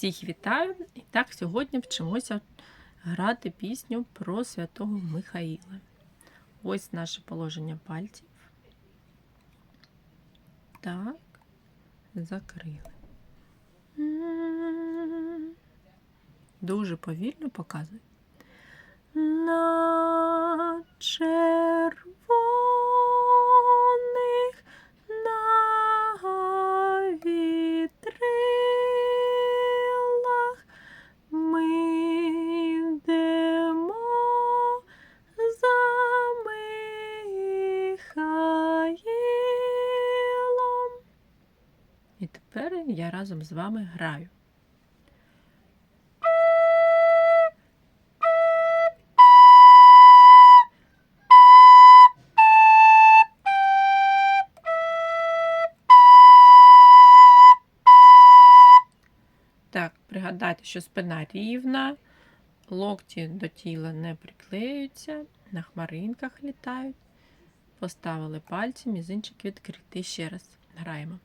Всіх вітаю! І так сьогодні вчимося грати пісню про святого Михаїла. Ось наше положення пальців. Так, закрили. Дуже повільно показуй. На І тепер я разом з вами граю. Так, пригадайте, що спина рівна, локті до тіла не приклеюються, на хмаринках літають. Поставили пальці, мізинчик відкритий. Ще раз граємо.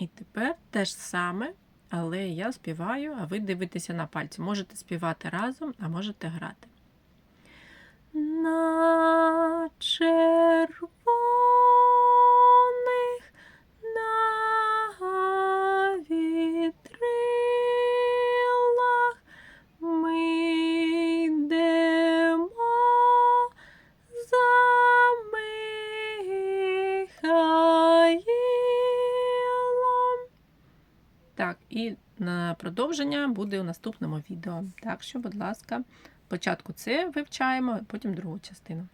І тепер те ж саме, але я співаю, а ви дивитеся на пальці. Можете співати разом, а можете грати. На Так, і на продовження буде у наступному відео. Так що, будь ласка, спочатку це вивчаємо, потім другу частину.